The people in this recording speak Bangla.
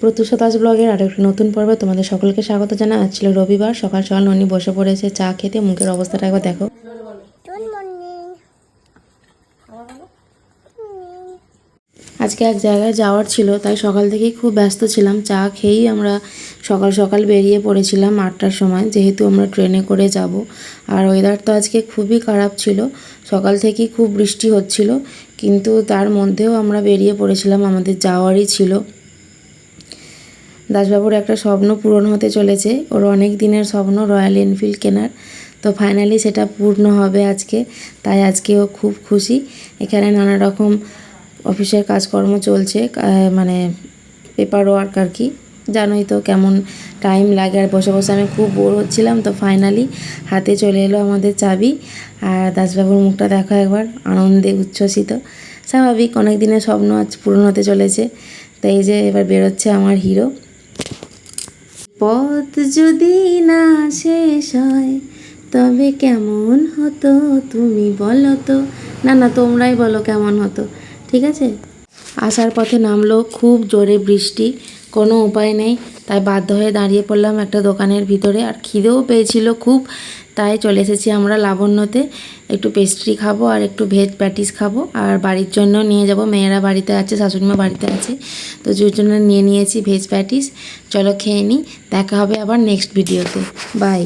প্রত্যুষা দাস ব্লগের আরেকটি নতুন পর্বে তোমাদের সকলকে স্বাগত জানা আজ ছিল রবিবার সকাল সকাল ননি বসে পড়েছে চা খেতে। মুখের অবস্থাটা একবার দেখো। আজকে এক জায়গায় যাওয়ার ছিল তাই সকাল থেকেই খুব ব্যস্ত ছিলাম। চা খেয়েই আমরা সকাল সকাল বেরিয়ে পড়েছিলাম আটটার সময় যেহেতু আমরা ট্রেনে করে যাব। আর ওয়েদার তো আজকে খুবই খারাপ ছিল সকাল থেকেই খুব বৃষ্টি হচ্ছিল কিন্তু তার মধ্যেও আমরা বেরিয়ে পড়েছিলাম আমাদের যাওয়ারই ছিল। দাসবাবুর একটা স্বপ্ন পূরণ হতে চলেছে। ওর অনেক দিনের স্বপ্ন রয়্যাল এনফিল্ড কেনার। তো ফাইনালি সেটা পূর্ণ হবে আজকে। তাই আজকে ও খুব খুশি। এখানে নানা রকম অফিসের কাজকর্ম চলছে। মানে পেপার ওয়ার্ক আর কি। জানোই তো কেমন টাইম লাগে। আর বসে বসে আমি খুব বোর হচ্ছিলাম। তো ফাইনালি হাতে চলে এলো আমাদের চাবি। আর দাসবাবুর মুখটা দেখো একবার। আনন্দে উচ্ছ্বসিত। স্বাভাবিক, অনেক দিনের স্বপ্ন আজ পূরণ হতে চলেছে। তো এই যে এবার বেরোচ্ছে আমার হিরো পথ যদি না শেষ হয়, তবে কেমন হতো তুমি বলো তো? না না, তোমরাই বলো কেমন হতো, ঠিক আছে? আসার পথে নামলো খুব জোরে বৃষ্টি। কোনো উপায় নেই। তাই বাধ্য হয়ে দাঁড়িয়ে পড়লাম একটা দোকানের ভিতরে। আর খিদেও পেয়েছিল খুব। তাই চলে এসেছি আমরা লাবণ্যতে। একটু পেস্ট্রি খাব আর একটু ভেজ প্যাটিস খাব। আর বাড়ির জন্য নিয়ে যাব। মেয়েরা বাড়িতে আছে, শাশুড়িমা বাড়িতে আছে। তো যার জন্য নিয়ে নিয়েছি ভেজ প্যাটিস চলো খেয়ে নিই। দেখা হবে আবার নেক্সট ভিডিওতে বাই